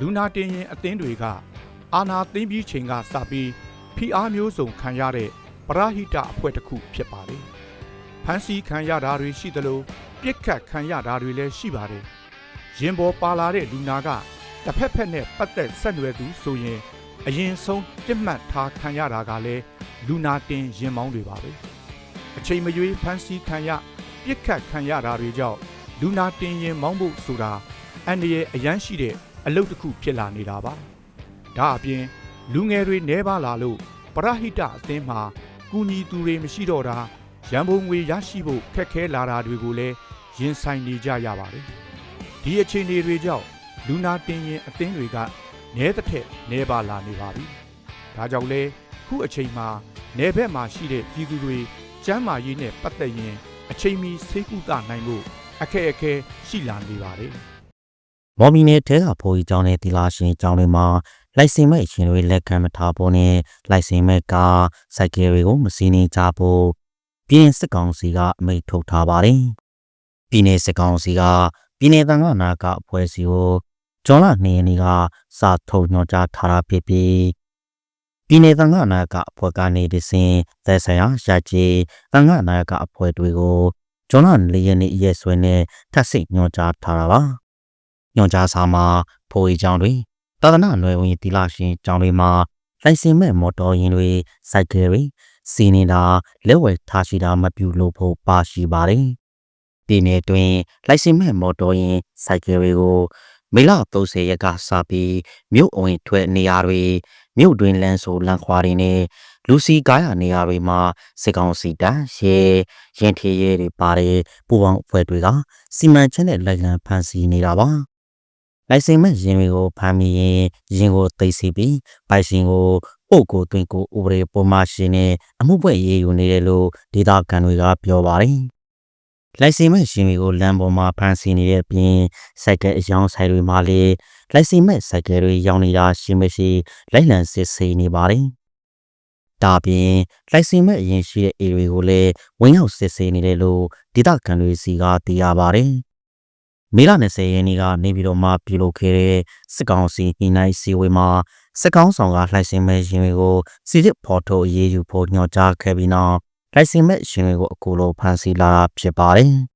လူနာတင်ရင်အသင်းတွေကအာနာသိမ့်ပြီးချိန်ကစပြီးဖိအားမျိုးစုံခံရတဲ့ပရဟိတအဖွဲ့တစ်ခုဖြစ်ပါတယ်။ဖန်စီခံရတာတွေရှိသလိုပြစ်ခတ်ခံရတာတွေလည်းရှိပါတယ်။ရင်ပေါ်ပါလာတဲ့လူနာကတစ်ဖက်ဖက်နဲ့ပတ်သက်ဆက်နွယ်သူဆိုရင်အရင်ဆုံးပြစ်မှတ်ထားခံရတာကလည်းလူနာတင်ရင်မောင်းတွေပါပဲ။အချိန်မရွေးဖန်စီခံရပြစ်ခတ်ခံရတာတွေကြောင့်လူနာတင်ရင်မောင်းဖို့ဆိုတာအန္တရာယ်အရန်ရှိတဲ့ အလုပ်တစ်ခုဖြစ်လာနေတာပါ။ဒါအပြင်လူငယ်တွေနှဲပါလာလို့ပရဟိတအသင်းမှာကူညီသူတွေမရှိတော့တာရန်ပုံငွေရရှိဖို့ခက်ခဲလာတာတွေကိုလည်းရင်ဆိုင်နေကြရပါတယ်။ဒီအခြေအနေတွေကြောင့်လူနာတင်ရင်အသင်းတွေကနဲတစ်ထက်နဲပါလာနေပါပြီ။ဒါကြောင့်လဲခုအချိန်မှာနယ်ဘက်မှာရှိတဲ့ပြည်သူတွေကျန်းမာရေးနဲ့ပတ်သက်ရင်အချိန်မီဆေးကုသနိုင်ဖို့အခက်အခဲရှိလာနေပါတယ် မော်မီနယ်ထဲကဖိုးကြီးကျောင်းနဲ့တီလာရှင်ကျောင်းတွေမှာလိုက်စင်မဲ့အရှင်တွေလက်ခံမထားဖို့နဲ့လိုက်စင်မဲ့ကားစိုက်ကယ်တွေကိုမစီးနေကြဖို့ပြည်နယ်စစ်ကောင်စီကအမိန့်ထုတ်ထားပါတယ်။ပြည်နယ်စစ်ကောင်စီကပြည်နယ်တန်ခါနာကအဖွဲ့အစည်းကိုကျောင်းလာနေနေကစာထုတ်ညွှန်ကြားထားတာဖြစ်ပြီးပြည်နယ်တန်ခါနာကအဖွဲ့ကနေတစဉ်သက်ဆိုင်ရာရကြီးတန်ခါနာကအဖွဲ့တွေကိုကျောင်းလာလေးရနေရက်စွဲနဲ့ထပ်စိတ်ညွှန်ကြားထားတာပါ။ ညွန်ကြားစာမှာဖိုးရီကျောင်းတွေသာသနာ့နယ်ဝင်တီလာရှင်ကျောင်းတွေမှာလိုင်စင်မဲ့မော်တော်ယာဉ်တွေစိုက်ကယ်တွေစီနေတာလက်ဝယ်ထားရှိတာမပြုလို့ဖို့ပါရှိပါတယ်။ဒီနေ့တွင်လိုင်စင်မဲ့မော်တော်ယာဉ်စိုက်ကယ်တွေကိုမေလ30ရက်ကစပြီးမြို့အဝင်ထွက်နေရာတွေမြို့တွင်လမ်းဆိုလမ်းခွာတွေနဲ့လူစီကားရနေရာတွေမှာစစ်ကောင်စီတပ်ရဲရင်ထေရဲတွေပါတယ်ပူပေါင်းအဖွဲ့တွေကစီမံချက်နဲ့လက်လံဖန်ဆီးနေတာပါ။ လိုင်စင်မဲ့ရင်တွေကိုဖမ်းမိရင်ရင်ကိုသိသိပြီးပိုင်ရှင်ကိုပို့ကိုတွင်ကိုဥပဒေပေါ်မှာရှင်နဲ့အမှုပွဲရေးယူနေတယ်လို့ဒေတာကန်တွေကပြောပါတယ်။လိုင်စင်မဲ့ရှင်တွေကိုလမ်းပေါ်မှာဖမ်းဆီးနေတဲ့အပြင်စိုက်ကဲအယောင်ဆိုင်တွေမှာလည်းလိုင်စင်မဲ့စိုက်ကဲတွေရောင်းနေတာရှိမရှိလိုက်လံစစ်ဆေးနေပါတယ်။ဒါပြင်လိုက်စင်မဲ့အရင်ရှိတဲ့ area ကိုလည်းဝင်ရောက်စစ်ဆေးနေတယ်လို့ဒေသခံတွေစီကသိရပါတယ်။ မေလ20ရက်နေ့ကနေပြည်တော်မှာပြုလုပ်ခဲ့တဲ့စစ်ကောင်စီညှိနှိုင်းစည်းဝေးမှာစစ်ကောင်ဆောင်ကလှိုက်စင်မဲ့ရင်တွေကိုစီစစ်ဖော်ထုတ်အရေးယူဖို့ညွှန်ကြားခဲ့ပြီးနောက်လှိုက်စင်မဲ့ရှင်တွေကိုအကူလိုဖန်ဆီးလာတာဖြစ်ပါတယ်။